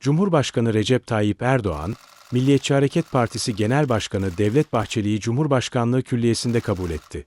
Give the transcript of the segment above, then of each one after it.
Cumhurbaşkanı Recep Tayyip Erdoğan, Milliyetçi Hareket Partisi Genel Başkanı Devlet Bahçeli'yi Cumhurbaşkanlığı Külliyesi'nde kabul etti.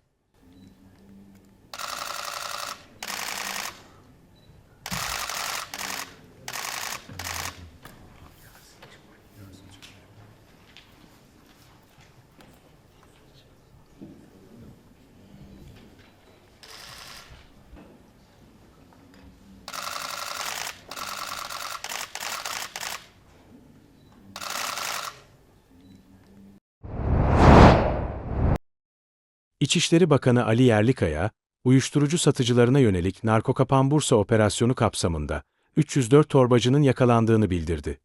İçişleri Bakanı Ali Yerlikaya, uyuşturucu satıcılarına yönelik narkokapan Bursa operasyonu kapsamında 304 torbacının yakalandığını bildirdi.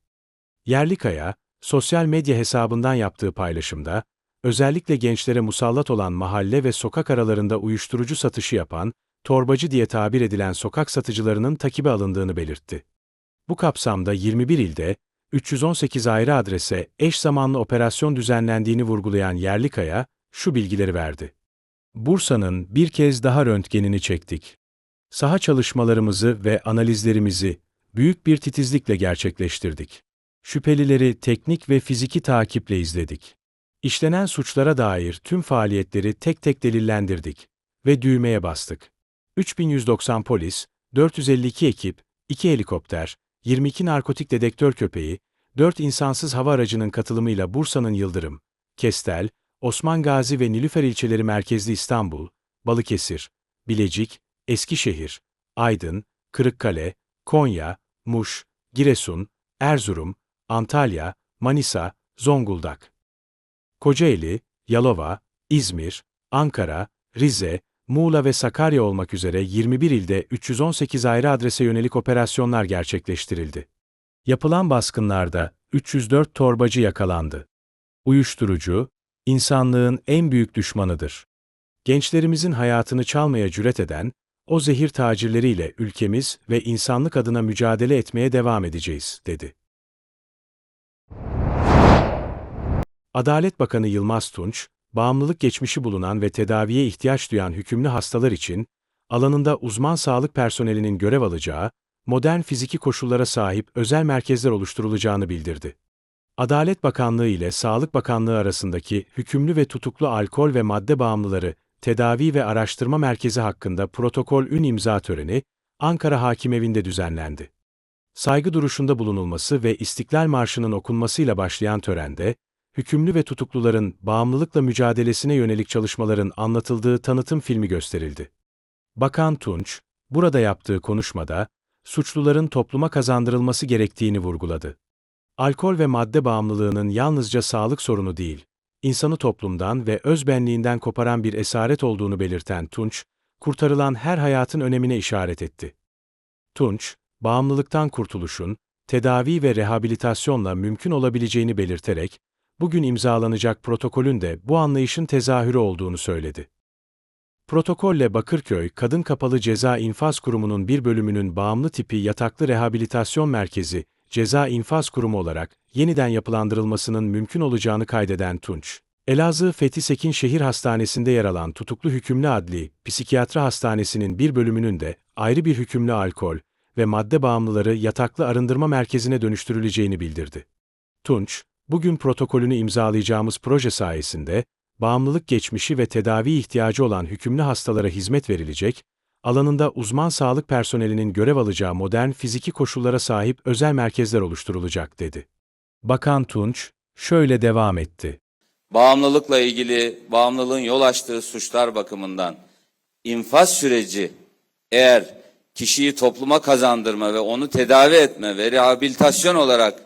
Yerlikaya, sosyal medya hesabından yaptığı paylaşımda, özellikle gençlere musallat olan mahalle ve sokak aralarında uyuşturucu satışı yapan, torbacı diye tabir edilen sokak satıcılarının takibe alındığını belirtti. Bu kapsamda 21 ilde, 318 ayrı adrese eş zamanlı operasyon düzenlendiğini vurgulayan Yerlikaya, şu bilgileri verdi. Bursa'nın bir kez daha röntgenini çektik. Saha çalışmalarımızı ve analizlerimizi büyük bir titizlikle gerçekleştirdik. Şüphelileri teknik ve fiziki takiple izledik. İşlenen suçlara dair tüm faaliyetleri tek tek delillendirdik ve düğmeye bastık. 3190 polis, 452 ekip, 2 helikopter, 22 narkotik dedektör köpeği, 4 insansız hava aracının katılımıyla Bursa'nın Yıldırım, Kestel, Osman Gazi ve Nilüfer ilçeleri merkezli İstanbul, Balıkesir, Bilecik, Eskişehir, Aydın, Kırıkkale, Konya, Muş, Giresun, Erzurum, Antalya, Manisa, Zonguldak, Kocaeli, Yalova, İzmir, Ankara, Rize, Muğla ve Sakarya olmak üzere 21 ilde 318 ayrı adrese yönelik operasyonlar gerçekleştirildi. Yapılan baskınlarda 304 torbacı yakalandı. Uyuşturucu, insanlığın en büyük düşmanıdır. Gençlerimizin hayatını çalmaya cüret eden, o zehir tacirleriyle ülkemiz ve insanlık adına mücadele etmeye devam edeceğiz, dedi. Adalet Bakanı Yılmaz Tunç, bağımlılık geçmişi bulunan ve tedaviye ihtiyaç duyan hükümlü hastalar için, alanında uzman sağlık personelinin görev alacağı, modern fiziki koşullara sahip özel merkezler oluşturulacağını bildirdi. Adalet Bakanlığı ile Sağlık Bakanlığı arasındaki hükümlü ve tutuklu alkol ve madde bağımlıları Tedavi ve Araştırma Merkezi hakkında protokol ün imza töreni Ankara Hakimevi'nde düzenlendi. Saygı duruşunda bulunulması ve İstiklal Marşı'nın okunmasıyla başlayan törende, hükümlü ve tutukluların bağımlılıkla mücadelesine yönelik çalışmaların anlatıldığı tanıtım filmi gösterildi. Bakan Tunç, burada yaptığı konuşmada, suçluların topluma kazandırılması gerektiğini vurguladı. Alkol ve madde bağımlılığının yalnızca sağlık sorunu değil, insanı toplumdan ve özbenliğinden koparan bir esaret olduğunu belirten Tunç, kurtarılan her hayatın önemine işaret etti. Tunç, bağımlılıktan kurtuluşun, tedavi ve rehabilitasyonla mümkün olabileceğini belirterek, bugün imzalanacak protokolün de bu anlayışın tezahürü olduğunu söyledi. Protokolle Bakırköy Kadın Kapalı Ceza İnfaz Kurumu'nun bir bölümünün bağımlı tipi yataklı rehabilitasyon merkezi, Ceza İnfaz Kurumu olarak yeniden yapılandırılmasının mümkün olacağını kaydeden Tunç, Elazığ Fethi Sekin Şehir Hastanesi'nde yer alan tutuklu hükümlü adli psikiyatri hastanesinin bir bölümünün de ayrı bir hükümlü alkol ve madde bağımlıları yataklı arındırma merkezine dönüştürüleceğini bildirdi. Tunç, bugün protokolünü imzalayacağımız proje sayesinde, bağımlılık geçmişi ve tedavi ihtiyacı olan hükümlü hastalara hizmet verilecek, alanında uzman sağlık personelinin görev alacağı modern fiziki koşullara sahip özel merkezler oluşturulacak, dedi. Bakan Tunç, şöyle devam etti. bağımlılıkla ilgili bağımlılığın yol açtığı suçlar bakımından infaz süreci eğer kişiyi topluma kazandırma ve onu tedavi etme ve rehabilitasyon olarak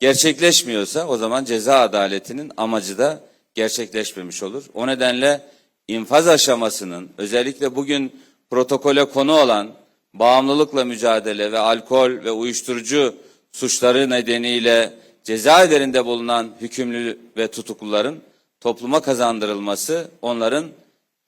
gerçekleşmiyorsa o zaman ceza adaletinin amacı da gerçekleşmemiş olur. O nedenle infaz aşamasının özellikle bugün protokole konu olan bağımlılıkla mücadele ve alkol ve uyuşturucu suçları nedeniyle cezaevlerinde bulunan hükümlü ve tutukluların topluma kazandırılması onların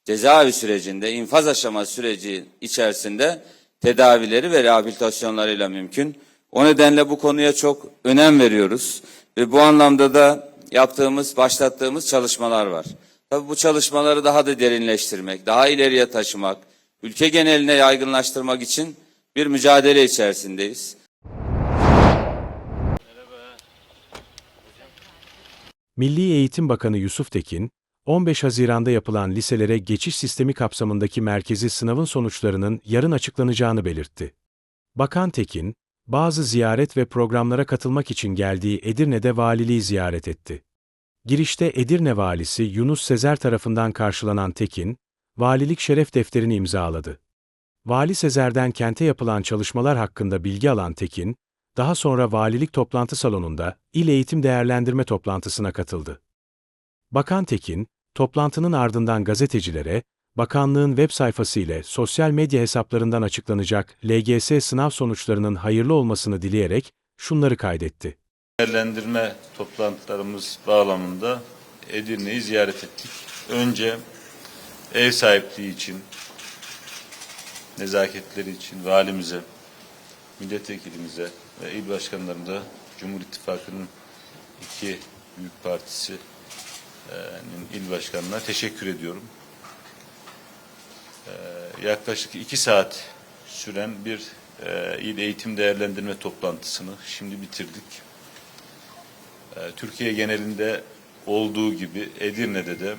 cezaevi sürecinde, infaz aşaması süreci içerisinde tedavileri ve rehabilitasyonlarıyla mümkün. O nedenle bu konuya çok önem veriyoruz ve bu anlamda da yaptığımız, başlattığımız çalışmalar var. Tabii bu çalışmaları daha da derinleştirmek, daha ileriye taşımak, ülke geneline yaygınlaştırmak için bir mücadele içerisindeyiz. Milli Eğitim Bakanı Yusuf Tekin, 15 Haziran'da yapılan liselere geçiş sistemi kapsamındaki merkezi sınavın sonuçlarının yarın açıklanacağını belirtti. Bakan Tekin, bazı ziyaret ve programlara katılmak için geldiği Edirne'de valiliği ziyaret etti. Girişte Edirne valisi Yunus Sezer tarafından karşılanan Tekin, valilik şeref defterini imzaladı. Vali Sezer'den kente yapılan çalışmalar hakkında bilgi alan Tekin, daha sonra valilik toplantı salonunda il eğitim değerlendirme toplantısına katıldı. Bakan Tekin, toplantının ardından gazetecilere, bakanlığın web sayfası ile sosyal medya hesaplarından açıklanacak LGS sınav sonuçlarının hayırlı olmasını dileyerek şunları kaydetti. Değerlendirme toplantılarımız bağlamında Edirne'yi ziyaret ettik. Önce ev sahipliği için, nezaketleri için valimize, milletvekilimize ve il başkanlarımıza Cumhur İttifakı'nın iki büyük partisinin il başkanına teşekkür ediyorum. Ee, Yaklaşık iki saat süren bir e, il eğitim değerlendirme toplantısını şimdi bitirdik. Ee, Türkiye genelinde olduğu gibi Edirne'de de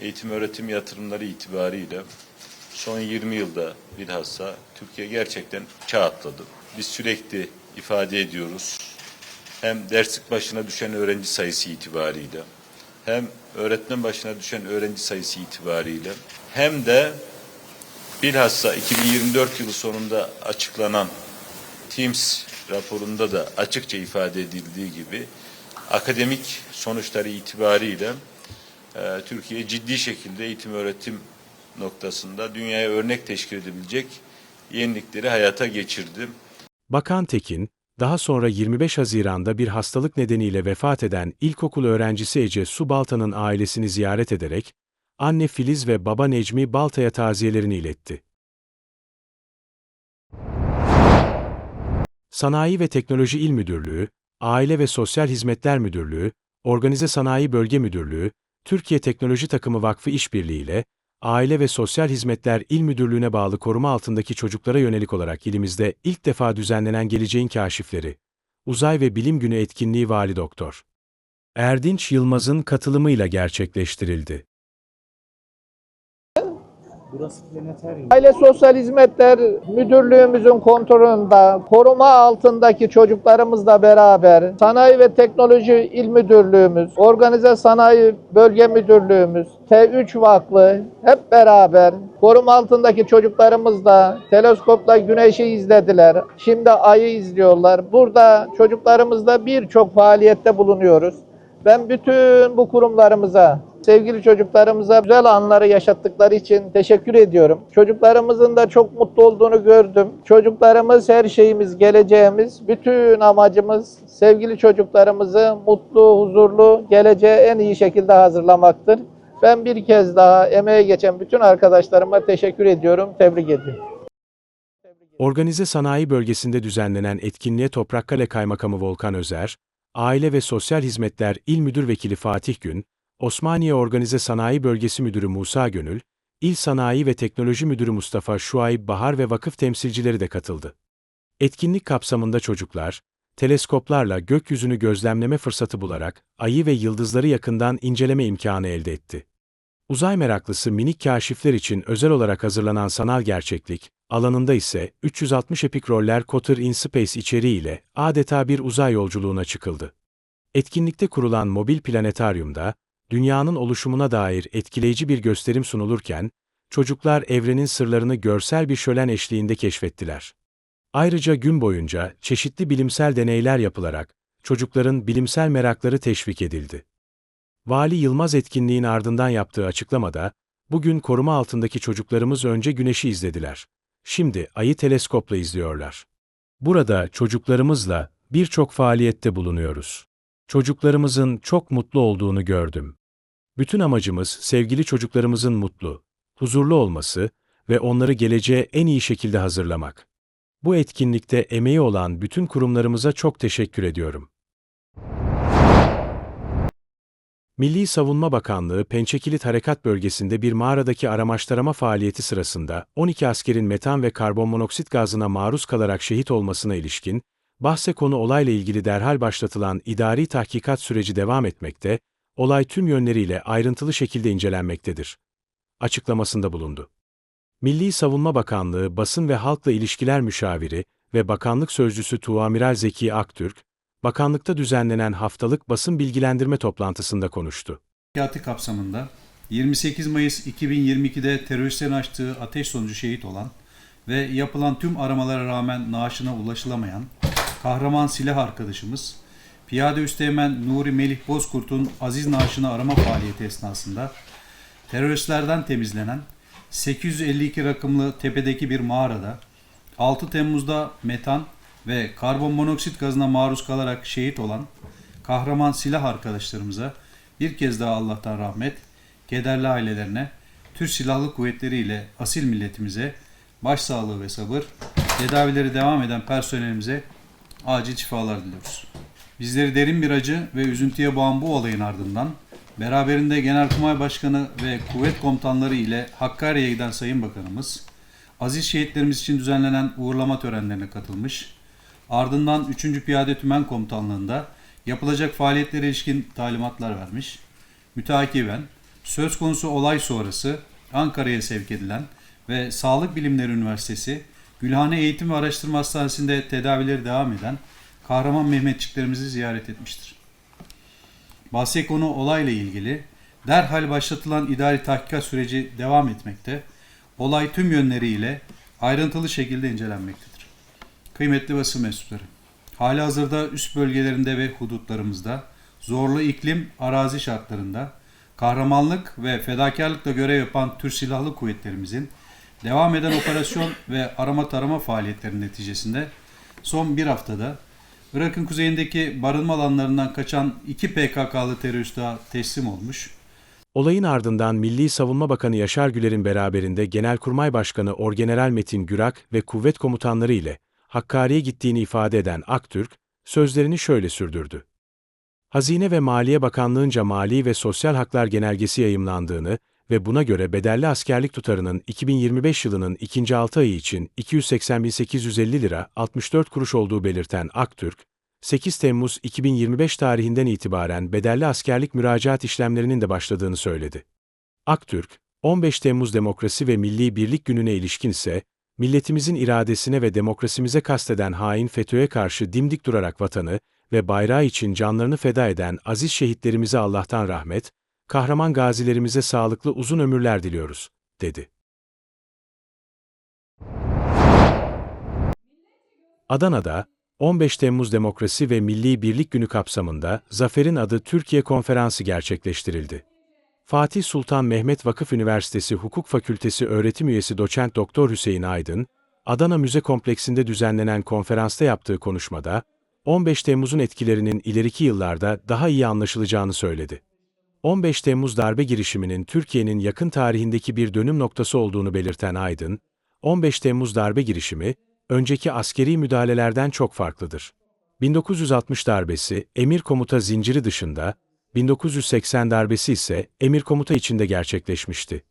eğitim öğretim yatırımları itibariyle son 20 yılda bilhassa Türkiye gerçekten çağ atladı. Biz sürekli ifade ediyoruz. Hem derslik başına düşen öğrenci sayısı itibariyle hem öğretmen başına düşen öğrenci sayısı itibariyle hem de bilhassa 2024 yılı sonunda açıklanan TIMS raporunda da açıkça ifade edildiği gibi akademik sonuçları itibariyle e, Türkiye ciddi şekilde eğitim öğretim noktasında dünyaya örnek teşkil edebilecek yenilikleri hayata geçirdi. Bakan Tekin, daha sonra 25 Haziran'da bir hastalık nedeniyle vefat eden ilkokul öğrencisi Ece Su Balta'nın ailesini ziyaret ederek, anne Filiz ve baba Necmi Balta'ya taziyelerini iletti. Sanayi ve Teknoloji İl Müdürlüğü, Aile ve Sosyal Hizmetler Müdürlüğü, Organize Sanayi Bölge Müdürlüğü, Türkiye Teknoloji Takımı Vakfı İşbirliği ile Aile ve Sosyal Hizmetler İl Müdürlüğü'ne bağlı koruma altındaki çocuklara yönelik olarak ilimizde ilk defa düzenlenen Geleceğin Kaşifleri, Uzay ve Bilim Günü etkinliği Vali Doktor Erdinç Yılmaz'ın katılımıyla gerçekleştirildi. Aile Sosyal Hizmetler Müdürlüğümüzün kontrolünde koruma altındaki çocuklarımızla beraber Sanayi ve Teknoloji İl Müdürlüğümüz, Organize Sanayi Bölge Müdürlüğümüz, T3 Vakfı hep beraber koruma altındaki çocuklarımızla teleskopla güneşi izlediler. Şimdi ayı izliyorlar. Burada çocuklarımızla birçok faaliyette bulunuyoruz. Ben bütün bu kurumlarımıza, sevgili çocuklarımıza güzel anları yaşattıkları için teşekkür ediyorum. Çocuklarımızın da çok mutlu olduğunu gördüm. Çocuklarımız her şeyimiz, geleceğimiz, bütün amacımız sevgili çocuklarımızı mutlu, huzurlu, geleceğe en iyi şekilde hazırlamaktır. Ben bir kez daha emeğe geçen bütün arkadaşlarıma teşekkür ediyorum, tebrik ediyorum. Organize Sanayi Bölgesi'nde düzenlenen etkinliğe Toprakkale Kaymakamı Volkan Özer, Aile ve Sosyal Hizmetler İl Müdür Vekili Fatih Gün, Osmaniye Organize Sanayi Bölgesi Müdürü Musa Gönül, İl Sanayi ve Teknoloji Müdürü Mustafa Şuayb Bahar ve vakıf temsilcileri de katıldı. Etkinlik kapsamında çocuklar, teleskoplarla gökyüzünü gözlemleme fırsatı bularak ayı ve yıldızları yakından inceleme imkanı elde etti. Uzay meraklısı minik kaşifler için özel olarak hazırlanan sanal gerçeklik, alanında ise 360 epik roller Cotter in Space içeriğiyle adeta bir uzay yolculuğuna çıkıldı. Etkinlikte kurulan mobil planetaryumda, dünyanın oluşumuna dair etkileyici bir gösterim sunulurken, çocuklar evrenin sırlarını görsel bir şölen eşliğinde keşfettiler. Ayrıca gün boyunca çeşitli bilimsel deneyler yapılarak çocukların bilimsel merakları teşvik edildi. Vali Yılmaz etkinliğin ardından yaptığı açıklamada, bugün koruma altındaki çocuklarımız önce güneşi izlediler. Şimdi ayı teleskopla izliyorlar. Burada çocuklarımızla birçok faaliyette bulunuyoruz. Çocuklarımızın çok mutlu olduğunu gördüm. Bütün amacımız sevgili çocuklarımızın mutlu, huzurlu olması ve onları geleceğe en iyi şekilde hazırlamak. Bu etkinlikte emeği olan bütün kurumlarımıza çok teşekkür ediyorum. Milli Savunma Bakanlığı Pençekilit Harekat Bölgesi'nde bir mağaradaki aramaçlarama faaliyeti sırasında 12 askerin metan ve karbonmonoksit gazına maruz kalarak şehit olmasına ilişkin, bahse konu olayla ilgili derhal başlatılan idari tahkikat süreci devam etmekte, olay tüm yönleriyle ayrıntılı şekilde incelenmektedir. Açıklamasında bulundu. Milli Savunma Bakanlığı Basın ve Halkla İlişkiler Müşaviri ve Bakanlık Sözcüsü Tuğamiral Zeki Aktürk, bakanlıkta düzenlenen haftalık basın bilgilendirme toplantısında konuştu. Harekatı kapsamında 28 Mayıs 2022'de teröristlerin açtığı ateş sonucu şehit olan ve yapılan tüm aramalara rağmen naaşına ulaşılamayan kahraman silah arkadaşımız Piyade Üsteğmen Nuri Melih Bozkurt'un aziz naaşını arama faaliyeti esnasında teröristlerden temizlenen 852 rakımlı tepedeki bir mağarada 6 Temmuz'da metan ve karbon monoksit gazına maruz kalarak şehit olan kahraman silah arkadaşlarımıza bir kez daha Allah'tan rahmet, kederli ailelerine, Türk Silahlı Kuvvetleri ile asil milletimize başsağlığı ve sabır, tedavileri devam eden personelimize acil şifalar diliyoruz. Bizleri derin bir acı ve üzüntüye boğan bu olayın ardından beraberinde Genelkurmay Başkanı ve kuvvet komutanları ile Hakkari'ye giden Sayın Bakanımız, aziz şehitlerimiz için düzenlenen uğurlama törenlerine katılmış, ardından 3. Piyade Tümen Komutanlığı'nda yapılacak faaliyetlere ilişkin talimatlar vermiş, müteakiben söz konusu olay sonrası Ankara'ya sevk edilen ve Sağlık Bilimleri Üniversitesi Gülhane Eğitim ve Araştırma Hastanesi'nde tedavileri devam eden kahraman Mehmetçiklerimizi ziyaret etmiştir. Bahsi konu olayla ilgili derhal başlatılan idari tahkikat süreci devam etmekte, olay tüm yönleriyle ayrıntılı şekilde incelenmektedir. Kıymetli basın mensupları, hali hazırda üst bölgelerinde ve hudutlarımızda zorlu iklim, arazi şartlarında kahramanlık ve fedakarlıkla görev yapan Türk Silahlı Kuvvetlerimizin devam eden operasyon ve arama tarama faaliyetlerinin neticesinde son bir haftada Irak'ın kuzeyindeki barınma alanlarından kaçan iki PKK'lı terörist daha teslim olmuş. Olayın ardından Milli Savunma Bakanı Yaşar Güler'in beraberinde Genelkurmay Başkanı Orgeneral Metin Gürak ve kuvvet komutanları ile Hakkari'ye gittiğini ifade eden Aktürk, sözlerini şöyle sürdürdü. Hazine ve Maliye Bakanlığı'nca Mali ve Sosyal Haklar Genelgesi yayımlandığını ve buna göre bedelli askerlik tutarının 2025 yılının ikinci 6 ayı için 280.850 lira 64 kuruş olduğu belirten Aktürk, 8 Temmuz 2025 tarihinden itibaren bedelli askerlik müracaat işlemlerinin de başladığını söyledi. Aktürk, 15 Temmuz Demokrasi ve Milli Birlik Günü'ne ilişkin ise, milletimizin iradesine ve demokrasimize kasteden hain FETÖ'ye karşı dimdik durarak vatanı ve bayrağı için canlarını feda eden aziz şehitlerimize Allah'tan rahmet, kahraman gazilerimize sağlıklı uzun ömürler diliyoruz, dedi. Adana'da, 15 Temmuz Demokrasi ve Milli Birlik Günü kapsamında Zafer'in adı Türkiye Konferansı gerçekleştirildi. Fatih Sultan Mehmet Vakıf Üniversitesi Hukuk Fakültesi öğretim üyesi doçent Doktor Hüseyin Aydın, Adana Müze Kompleksinde düzenlenen konferansta yaptığı konuşmada, 15 Temmuz'un etkilerinin ileriki yıllarda daha iyi anlaşılacağını söyledi. 15 Temmuz darbe girişiminin Türkiye'nin yakın tarihindeki bir dönüm noktası olduğunu belirten Aydın, 15 Temmuz darbe girişimi, önceki askeri müdahalelerden çok farklıdır. 1960 darbesi, emir komuta zinciri dışında, 1980 darbesi ise emir komuta içinde gerçekleşmişti.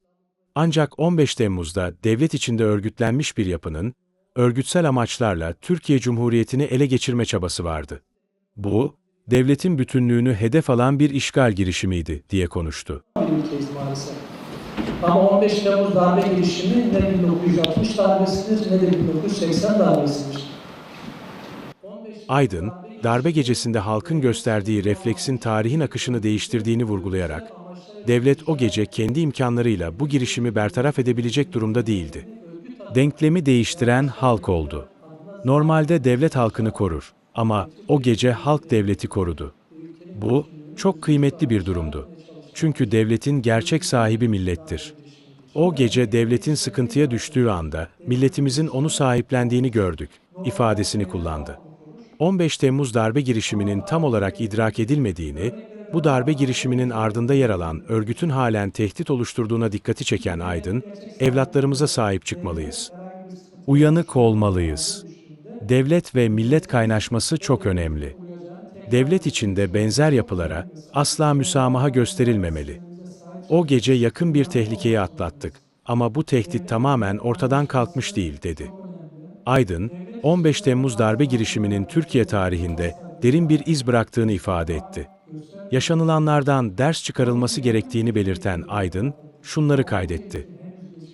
Ancak 15 Temmuz'da devlet içinde örgütlenmiş bir yapının, örgütsel amaçlarla Türkiye Cumhuriyeti'ni ele geçirme çabası vardı. Bu, devletin bütünlüğünü hedef alan bir işgal girişimiydi, diye konuştu. Ama 15 Temmuz darbe girişimi ne 1960 darbesidir ne de 1980 darbesidir. 15 Temmuz Aydın, darbe gecesinde halkın gösterdiği refleksin tarihin akışını değiştirdiğini vurgulayarak, devlet o gece kendi imkanlarıyla bu girişimi bertaraf edebilecek durumda değildi. Denklemi değiştiren halk oldu. Normalde devlet halkını korur ama o gece halk devleti korudu. Bu çok kıymetli bir durumdu. Çünkü devletin gerçek sahibi millettir. O gece devletin sıkıntıya düştüğü anda milletimizin onu sahiplendiğini gördük ifadesini kullandı. 15 Temmuz darbe girişiminin tam olarak idrak edilmediğini, bu darbe girişiminin ardında yer alan örgütün halen tehdit oluşturduğuna dikkati çeken Aydın, evlatlarımıza sahip çıkmalıyız. Uyanık olmalıyız. Devlet ve millet kaynaşması çok önemli. Devlet içinde benzer yapılara asla müsamaha gösterilmemeli. O gece yakın bir tehlikeyi atlattık ama bu tehdit tamamen ortadan kalkmış değil dedi. Aydın, 15 Temmuz darbe girişiminin Türkiye tarihinde derin bir iz bıraktığını ifade etti. Yaşanılanlardan ders çıkarılması gerektiğini belirten Aydın, şunları kaydetti.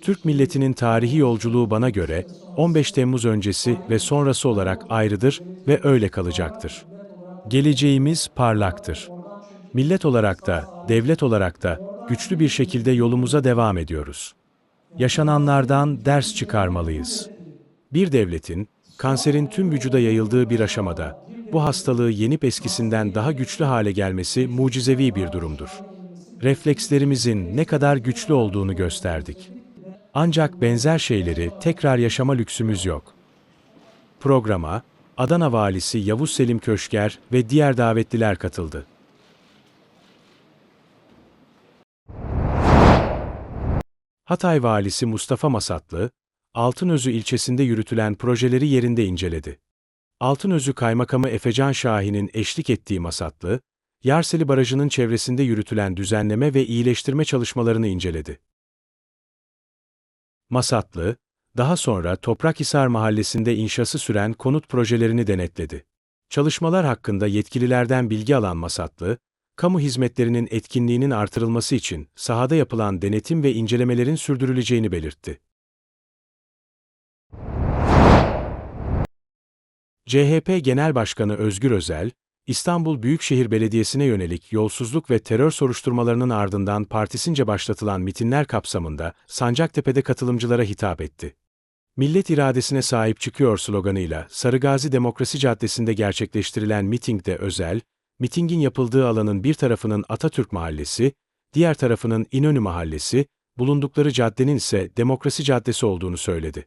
Türk milletinin tarihi yolculuğu bana göre 15 Temmuz öncesi ve sonrası olarak ayrıdır ve öyle kalacaktır. Geleceğimiz parlaktır. Millet olarak da, devlet olarak da güçlü bir şekilde yolumuza devam ediyoruz. Yaşananlardan ders çıkarmalıyız. Bir devletin, kanserin tüm vücuda yayıldığı bir aşamada, bu hastalığı yenip eskisinden daha güçlü hale gelmesi mucizevi bir durumdur. Reflekslerimizin ne kadar güçlü olduğunu gösterdik. Ancak benzer şeyleri tekrar yaşama lüksümüz yok. Programa, Adana Valisi Yavuz Selim Köşker ve diğer davetliler katıldı. Hatay Valisi Mustafa Masatlı, Altınözü ilçesinde yürütülen projeleri yerinde inceledi. Altınözü Kaymakamı Efecan Şahin'in eşlik ettiği Masatlı, Yarseli Barajı'nın çevresinde yürütülen düzenleme ve iyileştirme çalışmalarını inceledi. Masatlı, daha sonra Toprakhisar Mahallesi'nde inşası süren konut projelerini denetledi. Çalışmalar hakkında yetkililerden bilgi alan Masatlı, kamu hizmetlerinin etkinliğinin artırılması için sahada yapılan denetim ve incelemelerin sürdürüleceğini belirtti. CHP Genel Başkanı Özgür Özel, İstanbul Büyükşehir Belediyesi'ne yönelik yolsuzluk ve terör soruşturmalarının ardından partisince başlatılan mitinler kapsamında Sancaktepe'de katılımcılara hitap etti. Millet iradesine sahip çıkıyor sloganıyla Sarıgazi Demokrasi Caddesi'nde gerçekleştirilen mitingde Özel, mitingin yapıldığı alanın bir tarafının Atatürk Mahallesi, diğer tarafının İnönü Mahallesi, bulundukları caddenin ise Demokrasi Caddesi olduğunu söyledi.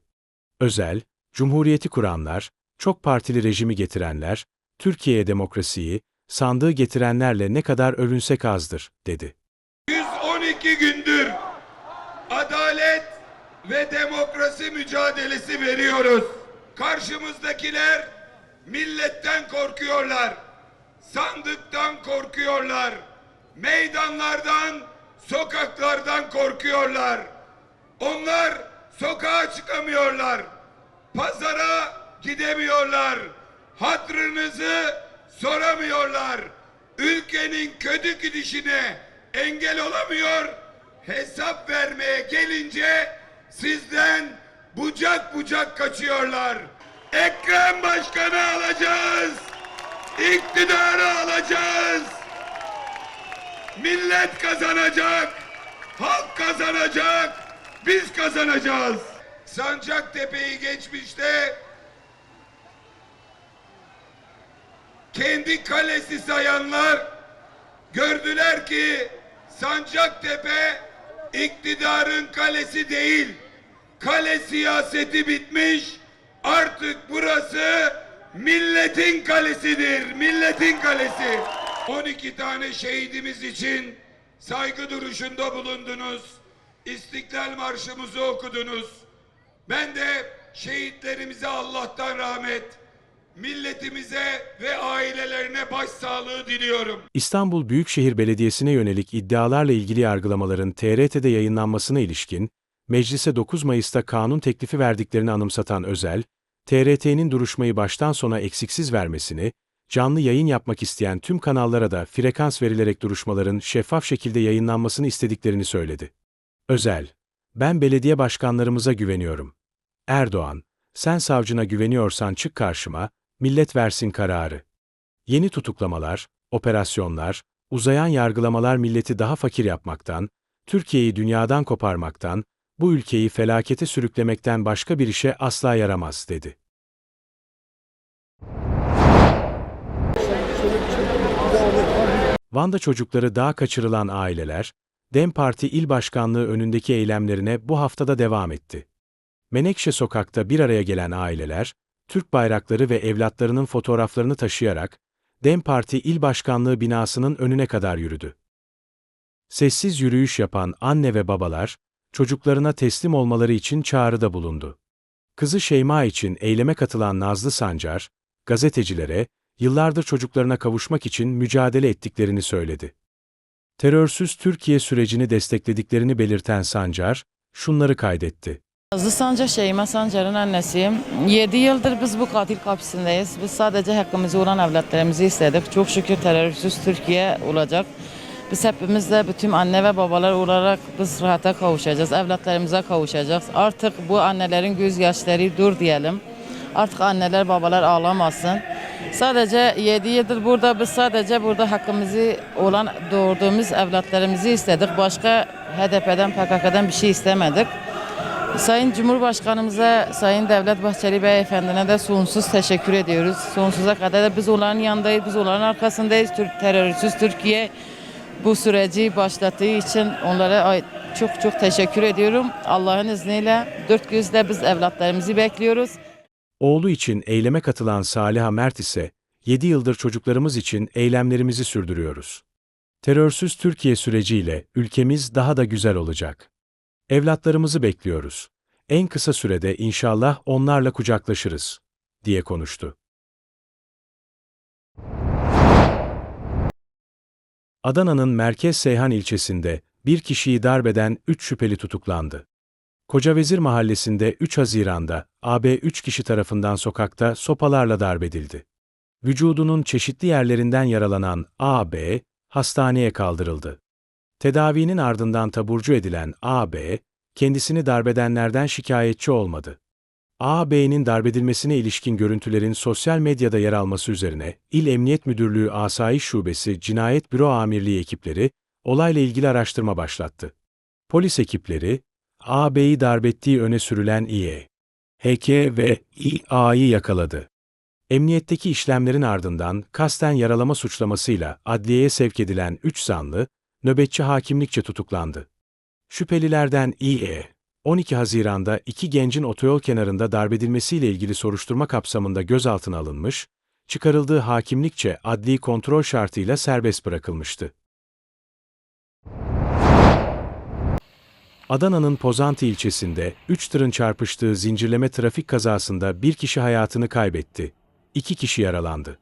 Özel, Cumhuriyeti kuranlar, çok partili rejimi getirenler, Türkiye'ye demokrasiyi, sandığı getirenlerle ne kadar övünsek azdır, dedi. 112 gündür adalet ve demokrasi mücadelesi veriyoruz. Karşımızdakiler milletten korkuyorlar. Sandıktan korkuyorlar. Meydanlardan, sokaklardan korkuyorlar. Onlar sokağa çıkamıyorlar. Pazara gidemiyorlar. Hatrınızı soramıyorlar. Ülkenin kötü gidişine engel olamıyor. Hesap vermeye gelince sizden bucak bucak kaçıyorlar. Ekrem Başkan'ı alacağız. İktidarı alacağız. Millet kazanacak. Halk kazanacak. Biz kazanacağız. Sancaktepe'yi geçmişte kendi kalesi sayanlar gördüler ki Sancaktepe iktidarın kalesi değil. Kale siyaseti bitmiş. Artık burası milletin kalesidir. Milletin kalesi. 12 tane şehidimiz için saygı duruşunda bulundunuz. İstiklal Marşımızı okudunuz. Ben de şehitlerimize Allah'tan rahmet, milletimize ve ailelerine başsağlığı diliyorum. İstanbul Büyükşehir Belediyesi'ne yönelik iddialarla ilgili yargılamaların TRT'de yayınlanmasına ilişkin, meclise 9 Mayıs'ta kanun teklifi verdiklerini anımsatan Özel, TRT'nin duruşmayı baştan sona eksiksiz vermesini, canlı yayın yapmak isteyen tüm kanallara da frekans verilerek duruşmaların şeffaf şekilde yayınlanmasını istediklerini söyledi. Özel, ben belediye başkanlarımıza güveniyorum. Erdoğan, sen savcına güveniyorsan çık karşıma, millet versin kararı. Yeni tutuklamalar, operasyonlar, uzayan yargılamalar milleti daha fakir yapmaktan, Türkiye'yi dünyadan koparmaktan, bu ülkeyi felakete sürüklemekten başka bir işe asla yaramaz, dedi. Van'da çocukları dağa kaçırılan aileler, DEM Parti İl Başkanlığı önündeki eylemlerine bu haftada devam etti. Menekşe Sokak'ta bir araya gelen aileler, Türk bayrakları ve evlatlarının fotoğraflarını taşıyarak, DEM Parti İl Başkanlığı binasının önüne kadar yürüdü. Sessiz yürüyüş yapan anne ve babalar, çocuklarına teslim olmaları için çağrıda bulundu. Kızı Şeyma için eyleme katılan Nazlı Sancar, gazetecilere, yıllardır çocuklarına kavuşmak için mücadele ettiklerini söyledi. Terörsüz Türkiye sürecini desteklediklerini belirten Sancar, şunları kaydetti. Nazlı Sancar Şeyma Sancar'ın annesiyim. 7 yıldır biz bu katil kapısındayız. Biz sadece hakkımızı olan evlatlarımızı istedik. Çok şükür terörsüz Türkiye olacak. Biz hepimiz de bütün anne ve babalar olarak biz rahata kavuşacağız. Evlatlarımıza kavuşacağız. Artık bu annelerin gözyaşları dur diyelim. Artık anneler babalar ağlamasın. Sadece 7 yıldır burada biz sadece burada hakkımızı olan doğurduğumuz evlatlarımızı istedik. Başka HDP'den PKK'dan bir şey istemedik. Sayın Cumhurbaşkanımıza, Sayın Devlet Bahçeli Beyefendine de sonsuz teşekkür ediyoruz. Sonsuza kadar da biz onların yanındayız, biz onların arkasındayız. Türk, terörsüz Türkiye bu süreci başlattığı için onlara çok çok teşekkür ediyorum. Allah'ın izniyle dört gözle biz evlatlarımızı bekliyoruz. Oğlu için eyleme katılan Saliha Mert ise, 7 yıldır çocuklarımız için eylemlerimizi sürdürüyoruz. Terörsüz Türkiye süreciyle ülkemiz daha da güzel olacak. Evlatlarımızı bekliyoruz. En kısa sürede inşallah onlarla kucaklaşırız, diye konuştu. Adana'nın Merkez Seyhan ilçesinde bir kişiyi darbeden 3 şüpheli tutuklandı. Kocavezir Mahallesi'nde 3 Haziran'da AB 3 kişi tarafından sokakta sopalarla darbedildi. Vücudunun çeşitli yerlerinden yaralanan AB hastaneye kaldırıldı. Tedavinin ardından taburcu edilen AB, kendisini darbedenlerden şikayetçi olmadı. AB'nin darbedilmesine ilişkin görüntülerin sosyal medyada yer alması üzerine İl Emniyet Müdürlüğü Asayiş Şubesi Cinayet Büro Amirliği ekipleri olayla ilgili araştırma başlattı. Polis ekipleri, AB'yi darbettiği öne sürülen İE, HK ve İA'yı yakaladı. Emniyetteki işlemlerin ardından kasten yaralama suçlamasıyla adliyeye sevk edilen 3 zanlı, nöbetçi hakimlikçe tutuklandı. Şüphelilerden İE, 12 Haziran'da iki gencin otoyol kenarında darbedilmesiyle ilgili soruşturma kapsamında gözaltına alınmış, çıkarıldığı hakimlikçe adli kontrol şartıyla serbest bırakılmıştı. Adana'nın Pozantı ilçesinde 3 tırın çarpıştığı zincirleme trafik kazasında bir kişi hayatını kaybetti. İki kişi yaralandı.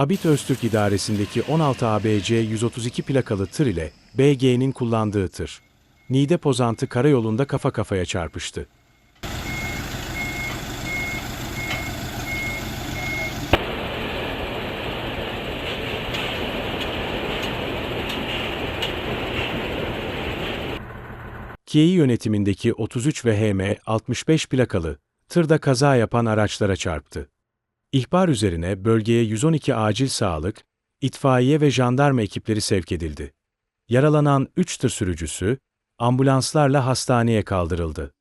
Abit Öztürk İdaresi'ndeki 16 ABC 132 plakalı tır ile BG'nin kullandığı tır. Niğde Pozantı karayolunda kafa kafaya çarpıştı. KİE yönetimindeki 33 ve HM 65 plakalı tırda kaza yapan araçlara çarptı. İhbar üzerine bölgeye 112 acil sağlık, itfaiye ve jandarma ekipleri sevk edildi. Yaralanan 3 tır sürücüsü ambulanslarla hastaneye kaldırıldı.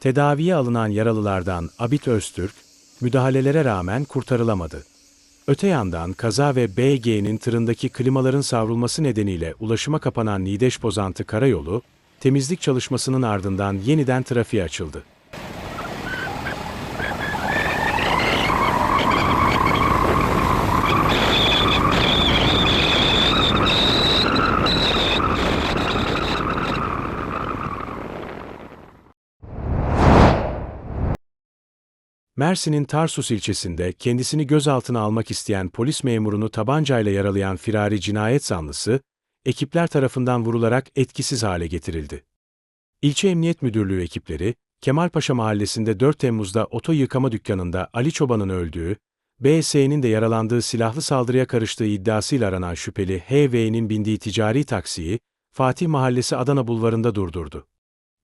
Tedaviye alınan yaralılardan Abit Öztürk, müdahalelere rağmen kurtarılamadı. Öte yandan kaza ve BG'nin tırındaki klimaların savrulması nedeniyle ulaşıma kapanan Niğdeş-Pozantı Karayolu, temizlik çalışmasının ardından yeniden trafiğe açıldı. Mersin'in Tarsus ilçesinde kendisini gözaltına almak isteyen polis memurunu tabancayla yaralayan firari cinayet zanlısı, ekipler tarafından vurularak etkisiz hale getirildi. İlçe Emniyet Müdürlüğü ekipleri, Kemalpaşa Mahallesi'nde 4 Temmuz'da oto yıkama dükkanında Ali Çoban'ın öldüğü, BS'nin de yaralandığı silahlı saldırıya karıştığı iddiasıyla aranan şüpheli HV'nin bindiği ticari taksiyi, Fatih Mahallesi Adana Bulvarı'nda durdurdu.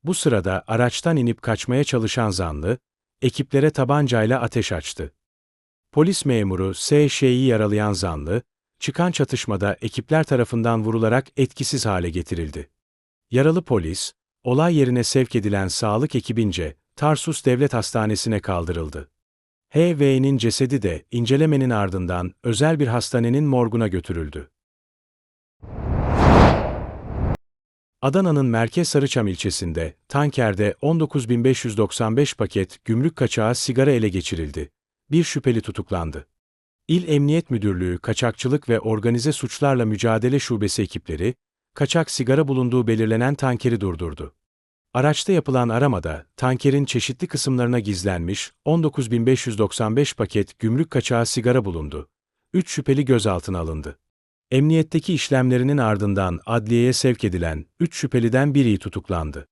Bu sırada araçtan inip kaçmaya çalışan zanlı, ekiplere tabancayla ateş açtı. Polis memuru S.Ş'yi yaralayan zanlı, çıkan çatışmada ekipler tarafından vurularak etkisiz hale getirildi. Yaralı polis, olay yerine sevk edilen sağlık ekibince Tarsus Devlet Hastanesi'ne kaldırıldı. H.V.'nin cesedi de incelemenin ardından özel bir hastanenin morguna götürüldü. Adana'nın Merkez Sarıçam ilçesinde, tankerde 19.595 paket gümrük kaçağı sigara ele geçirildi. Bir şüpheli tutuklandı. İl Emniyet Müdürlüğü Kaçakçılık ve Organize Suçlarla Mücadele Şubesi ekipleri, kaçak sigara bulunduğu belirlenen tankeri durdurdu. Araçta yapılan aramada, tankerin çeşitli kısımlarına gizlenmiş 19.595 paket gümrük kaçağı sigara bulundu. 3 şüpheli gözaltına alındı. Emniyetteki işlemlerinin ardından adliyeye sevk edilen 3 şüpheliden biri tutuklandı.